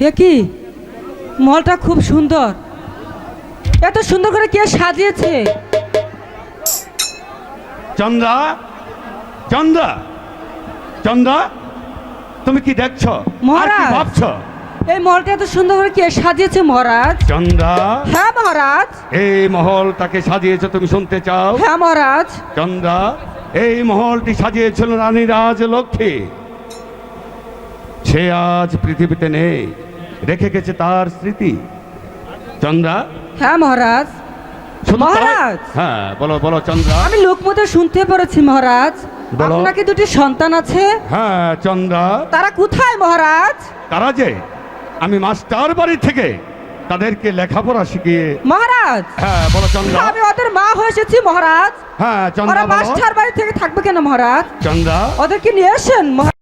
এ কি? মলটা খুব সুন্দর। এত সুন্দর করে কে সাজিয়েছে? চন্দ্রা চন্দ্রা চন্দ্রা তুমি কি দেখছ? মহারাজ। ভাবছ? এই মলটা এত সুন্দর করে কে সাজিয়েছে মহারাজ? চন্দ্রা! হ্যাঁ মহারাজ! এই মহল তাকে সাজিয়েছো তুমি শুনতে চাও? হ্যাঁ মহারাজ! চন্দ্রা এই মহলটি সাজিয়েছিল রানী রাজ লক্ষ্মী সে আজ পৃথিবীতে নেই। রেখে গেছে তার স্মৃতি। চন্দ্রা? হ্যাঁ মহারাজ। মহারাজ। হ্যাঁ বলো বলো চন্দ্রা। আমি লোকমতে শুনতে পেরেছি মহারাজ। আপনাকে দুটি সন্তান আছে? হ্যাঁ চন্দ্রা। তারা কোথায় মহারাজ? তারা যে আমি মাস্টার বাড়ি থেকে তাদেরকে লেখাপড়া শিখিয়ে মহারাজ! হ্যাঁ বলো চন্দ্রা। আমি ওদের মা হয়ে এসেছি মহারাজ। হ্যাঁ চন্দ্রা মাস্টার বাড়ি থেকে থাকবে কেন মহারাজ? চন্দ্রা। ওদেরকে নিয়ে আসেন মহারাজ?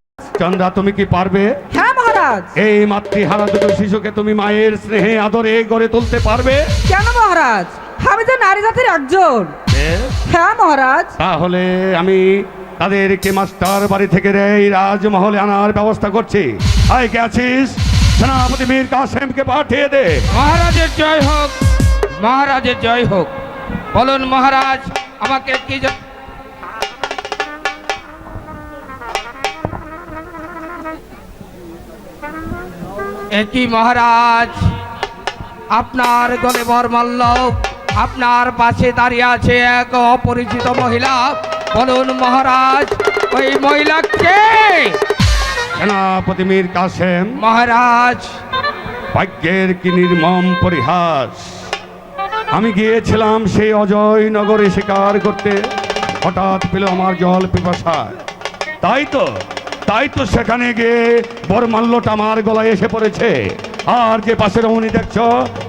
চন্দ্রা তুমি কি পারবে? হ্যাঁ মহারাজ। এই মাতৃহারা দুটো শিশুকে তুমি মায়ের স্নেহে আদরে গড়ে তুলতে পারবে? কেন মহারাজ? আমি তো নারী জাতির একজন। হ্যাঁ মহারাজ। তাহলে আমি তাদেরকে মাস্টার বাড়ি থেকে রে এই রাজমহলে আনার ব্যবস্থা করছি। আয় কে আছিস? সেনাপতি মীর কাসেমকে পাঠিয়ে দে। মহারাজের জয় হোক মহারাজের জয় হোক। বলুন মহারাজ আমাকে কি একই মহারাজ আপনার গলে বরমাল্য আপনার পাশে দাঁড়িয়ে আছে এক অপরিচিত মহিলা। বলুন মহারাজ ওই মহিলাকে। সেনাপতি মীর কাসেম মহারাজ। ভাগ্যের কি নির্মম পরিহাস? আমি গিয়েছিলাম সেই অজয় নগরে শিকার করতে। হঠাৎ পেল আমার জল পিপাসায়। তাই তো? তাই তো সেখানে গিয়ে বরমাল্যটা আমার গলায় এসে পড়েছে। আর যে পাশে রমণী দেখছ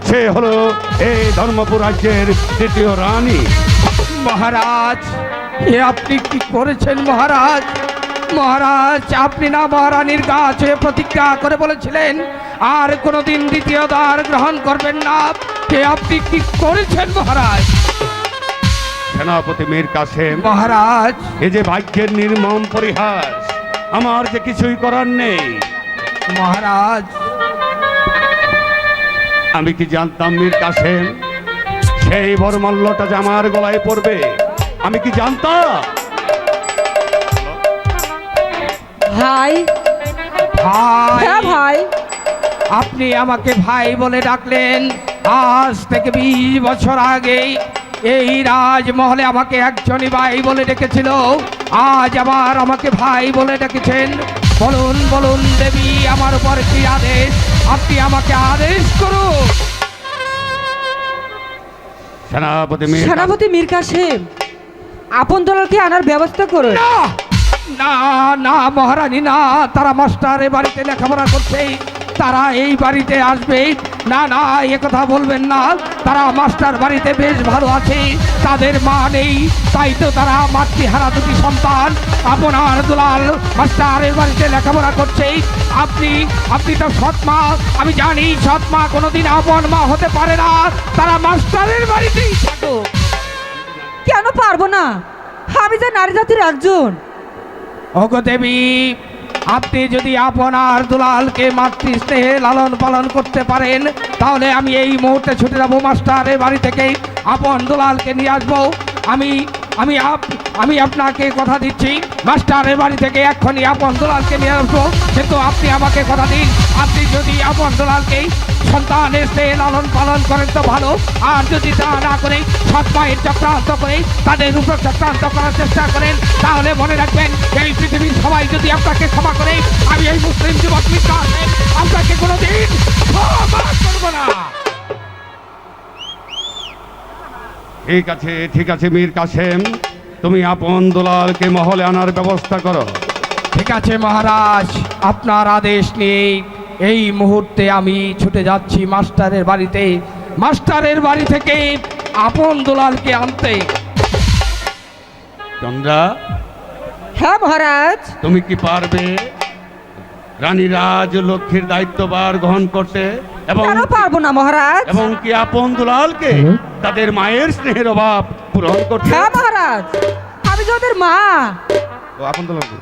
সে হলো এই ধর্মপুর রাজ্যের দ্বিতীয় রানী। মহারাজ এ আপনি কি করেছেন মহারাজ? মহারাজ আপনি না মহারানীর কাছে প্রতিজ্ঞা করে বলেছিলেন আর কোনোদিন দ্বিতীয় দ্বার গ্রহণ করবেন না। কে আপনি কি করেছেন মহারাজ? সেনাপতি মীর কাসেম মহারাজ। এ যে ভাগ্যের নির্মম পরিহাস আমার যে কিছুই করার নেই। মহারাজ। আমি কি জানতাম মীর কাসেম? সেই বরমল্লটা যে আমার গলায় পড়বে আমি কি জানতাম? ভাই। ভাই। হ্যাঁ ভাই। আপনি আমাকে ভাই বলে ডাকলেন। আজ থেকে বিশ বছর আগে এই রাজমহলে আমাকে একজনই ভাই বলে ডেকেছিল। আজ আবার আমাকে ভাই বলে ডেকেছেন। বলুন বলুন দেবী আমার উপর কি আদেশ? আপনি আমাকে আদেশ করুন। সেনাপতি মীর সেনাপতি মীর কাসেম আপন দলকে আনার ব্যবস্থা করুন। না না না মহারানী না তারা মাস্টারের বাড়িতে লেখাপড়া করছে তারা এই বাড়িতে আসবে। না না এ কথা বলবেন না। তারা মাস্টার বাড়িতে বেশ ভালো আছে। তাদের মা নেই। তাই তো তারা মাতৃহারা দুটি সন্তান। আপনার দুলাল মাস্টারের বাড়িতে লেখাপড়া করছে। আপনি আপনি তো সৎ মা। আমি জানি সৎ মা কোনোদিন আপন মা হতে পারে না। তারা মাস্টারের বাড়িতেই থাকুক। কেন পারব না? আমি যে নারী জাতির একজন। ওগো দেবী আপনি যদি আপনার দুলালকে মাতৃ স্নেহে লালন পালন করতে পারেন, তাহলে আমি এই মুহূর্তে ছুটে যাব মাস্টারের বাড়ি থেকে। আপন দুলালকে নিয়ে আসব। আমি আমি আপ- আমি আপনাকে কথা দিচ্ছি। মাস্টারের বাড়ি থেকে এক্ষুনি আপন দুলালকে নিয়ে আসব। কিন্তু আপনি আমাকে কথা দিন। আপনি যদি আপন দুলালকে সন্তানের স্নেহে লালন পালন করেন তো ভালো। আর যদি তা না করে সৎ মায়ের চক্রান্ত করে তাদের উপর চক্রান্ত করার চেষ্টা করেন তাহলে মনে রাখবেন এই পৃথিবীর সবাই যদি আপনাকে ক্ষমা করে আমি এই মুসলিম যুবক মিত্র আছেন আপনাকে কোনোদিন ক্ষমা করব না। ঠিক আছে ঠিক আছে মীর কাসেম। তুমি আপন দোলালকে মহলে আনার ব্যবস্থা করো। ঠিক আছে মহারাজ আপনার আদেশ নিয়ে এই মুহূর্তে আমি ছুটে যাচ্ছি মাস্টারের বাড়িতে। মাস্টারের বাড়ি থেকে আপন দুলালকে আনতে। চন্দ্রা হ্যাঁ মহারাজ। তুমি কি পারবে? রানী রাজ লক্ষ্মীর দায়িত্বভার গ্রহণ করতে এবং পারব না মহারাজ? এবং কি আপন দুলালকে তাদের মায়ের স্নেহের অভাব পূরণ করতে? হ্যাঁ মহারাজ। আমি যে ওদের মা। ও, আপন দুলালকে।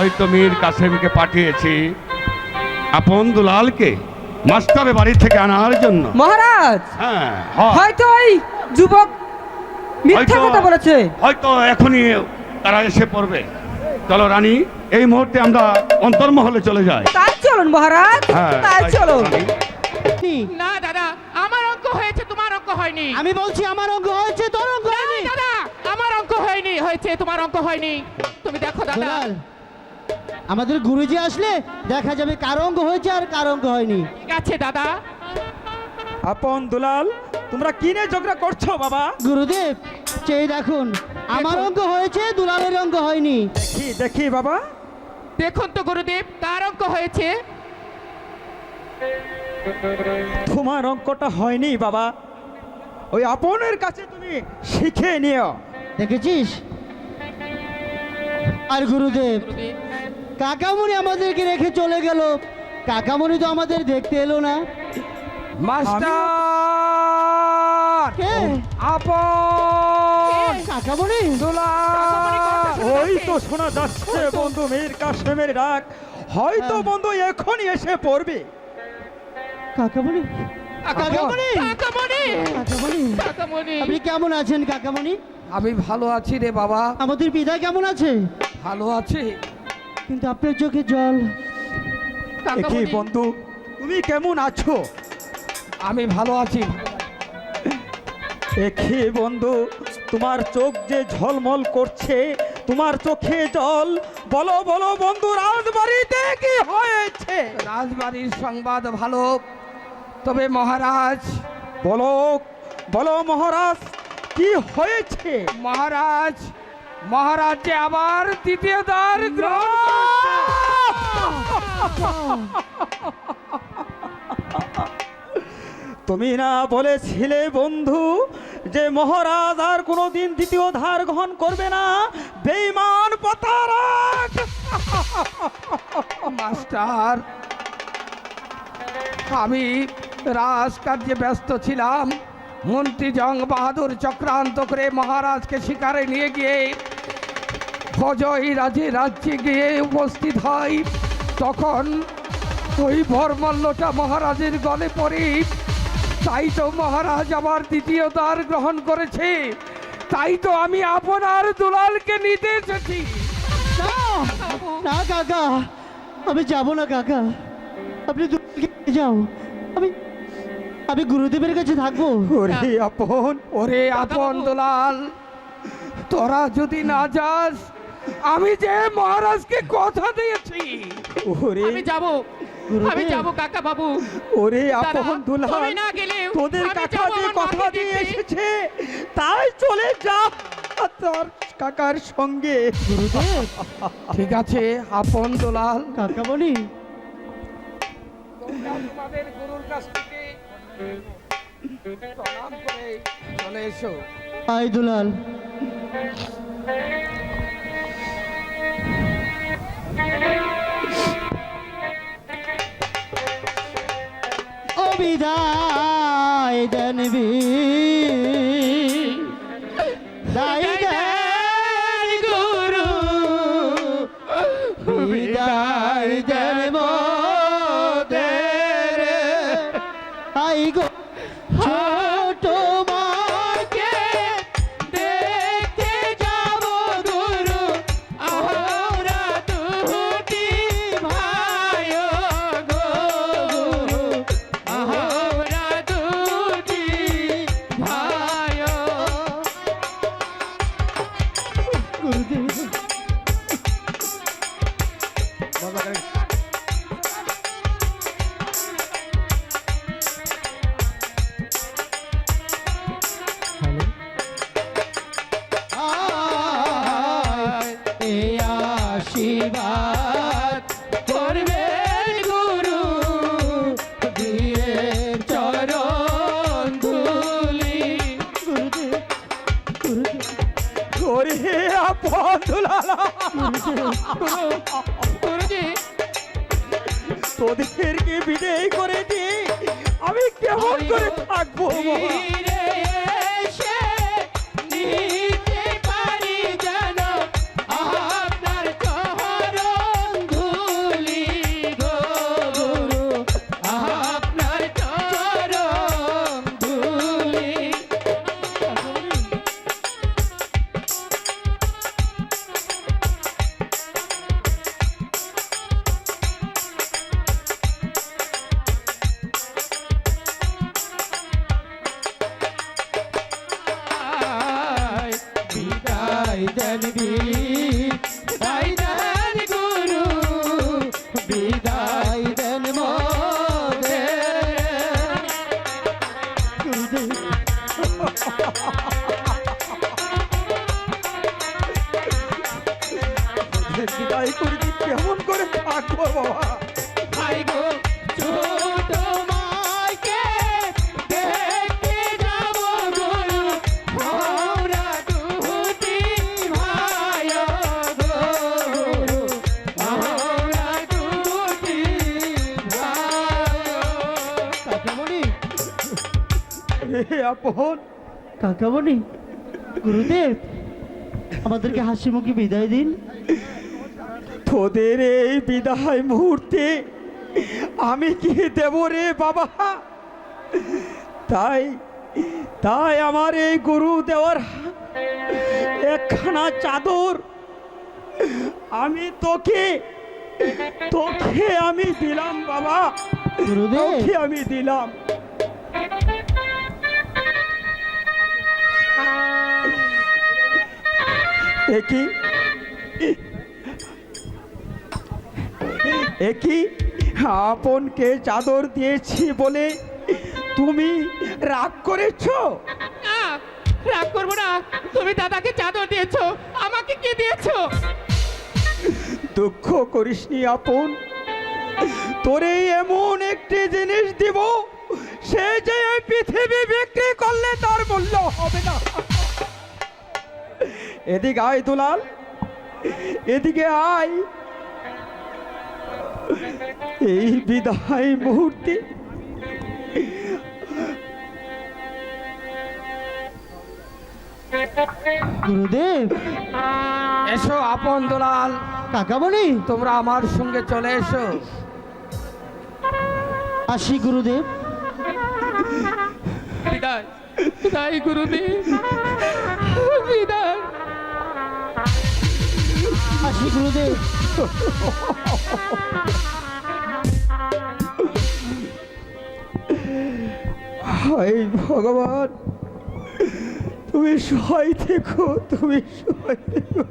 হয়তো মীর কাসেমকে পাঠিয়েছি। আপন দুলালকে মাস্টারের বাড়ি থেকে আনার জন্য। মহারাজ! হ্যাঁ হয়তো ওই যুবক মিথ্যা কথা বলেছে। হয়তো এখনই তারা এসে পড়বে। চলো রানী এই মুহূর্তে আমরা অন্তর্মহলে চলে যাই। তাই চলুন মহারাজ হ্যাঁ তাই চলুন। না দাদা আমার অঙ্ক হয়েছে তোমার অঙ্ক হয়নি। আমি বলছি আমার অঙ্ক হয়েছে তোর অঙ্ক না, হয়নি। দাদা আমার অঙ্ক হয়নি হয়েছে তোমার অঙ্ক হয়নি। তুমি দেখো দাদা। দুলাল, আমাদের গুরুজি আসলে দেখা যাবে কার অঙ্ক হয়েছে আর কার অঙ্ক হয়নি। ঠিক আছে দাদা। আপন দুলাল তোমরা কিনে ঝগড়া করছ বাবা? গুরুদেব চেয়ে দেখুন আমার অঙ্ক হয়েছে দুলালের অঙ্ক হয়নি। দেখি দেখি বাবা। দেখুন তো গুরুদেব কার অঙ্ক হয়েছে? তোমার অঙ্কটা হয়নি বাবা। ওই আপনের কাছে তুমি শিখে নিও। দেখেছিস? আর গুরুদেব। কাকামণি আমাদেরকে রেখে চলে গেল। কাকামুনি তো আমাদের দেখতে এলো না। মাস্টার! কে? আপন! কাকামণি দুলাল ওই তো শোনা যাচ্ছে বন্ধু মীর কাশেমের ডাক হয়তো বন্ধু এখনই এসে পড়বে। কাকামণি কাকামণি কাকামণি কাকামণি কাকামণি আপনি কেমন আছেন কাকামণি আমি ভালো আছি রে বাবা। আমাদের পিতা কেমন আছে? ভালো আছি। কিন্তু আপনার চোখে জল। বন্ধু তুমি কেমন আছো? আমি ভালো আছি। দেখি বন্ধু তোমার চোখ যে ঝলমল করছে তোমার চোখে জল। বলো বলো বন্ধু রাজবাড়িতে কি হয়েছে? রাজবাড়ির সংবাদ ভালো তবে মহারাজ বলো বলো মহারাজ কি হয়েছে? মহারাজ মহারাজ যে আবার দ্বিতীয় দ্বার তুমি না বলেছিলে বন্ধু যে মহারাজ আর কোনোদিন দ্বিতীয় ধার গ্রহণ করবে না? বেইমান পতারাক মাস্টার আমি রাজকার্যে ব্যস্ত ছিলাম। মন্ত্রী জং বাহাদুর চক্রান্ত করে মহারাজকে শিকারে নিয়ে গিয়ে অজয় রাজে রাজ্যে গিয়ে উপস্থিত হয়। তখন ওই ভরমল্লটা মহারাজের গলে পড়ে। তাই তো মহারাজ আবার দ্বিতীয় দ্বার গ্রহণ করেছে। তাই তো আমি আপনার দুলালকে নিতে এসেছি। না কাকা আমি যাব না কাকা। আপনি যাও। আমি আমি গুরুদেবের কাছে থাকব। ওরে আপন ওরে আপন দুলাল তোরা যদি না যাস আমি যে মহারাজকে কথা দিয়েছি। ওরে আমি যাব। আমি যাব কাকা বাবু। ওরে আপন দুলাল তুমি না গেলেও তোদের কাকা যে কথা দিয়ে এসেছে তাই চলে যা। তোর কাকার সঙ্গে। ঠিক আছে আপন দুলাল। কাকা তোমরা তোমাদের গুরুর কাছ থেকে প্রণাম করে চলে এসো। আই দুলাল। বিদায় দেন দাই দেন গুরু বিদায় দেন আই গো। আশীর্বাদ করবে গুরু দিয়ে চরণ ধুলি। ওরে আপন গুরুজি তোদেরকে বিদায় করে দি আমি কেমন করে থাকব বিদায় দেন বিদায় করে কেমন করে থাকব বাবা। আপন। কাকামণি গুরুদেব আমাদেরকে হাসি মুখে বিদায় দিন। তোদের এই বিদায় মুহূর্তে আমি কি দেব রে বাবা? তাই তাই আমার এই গুরু দেওয়ার একখানা চাদর আমি তোকে তোকে আমি দিলাম বাবা। তোকে আমি দিলাম। একই? একই? আপনকে চাদর দিয়েছি বলে তুমি রাগ করেছ? না রাগ করব না। তুমি দাদাকে চাদর দিয়েছ আমাকে কি দিয়েছ? দুঃখ করিসনি আপন। তোরে এমন একটি জিনিস দিব সে যে পৃথিবী বিক্রি করলে তার মূল্য হবে না। এদিকে আয় দুলাল। এদিকে আয়। এই বিদায় মুহূর্তে। গুরুদেব। এসো আপন দুলাল। কাকামণি। তোমরা আমার সঙ্গে চলে এসো। আসি গুরুদেব। বিদায়। বিদায় গুরুদেব। বিদায়। গুরুদেব হায় ভগবান তুমি সহায় থেকো তুমি সহায় থেকো।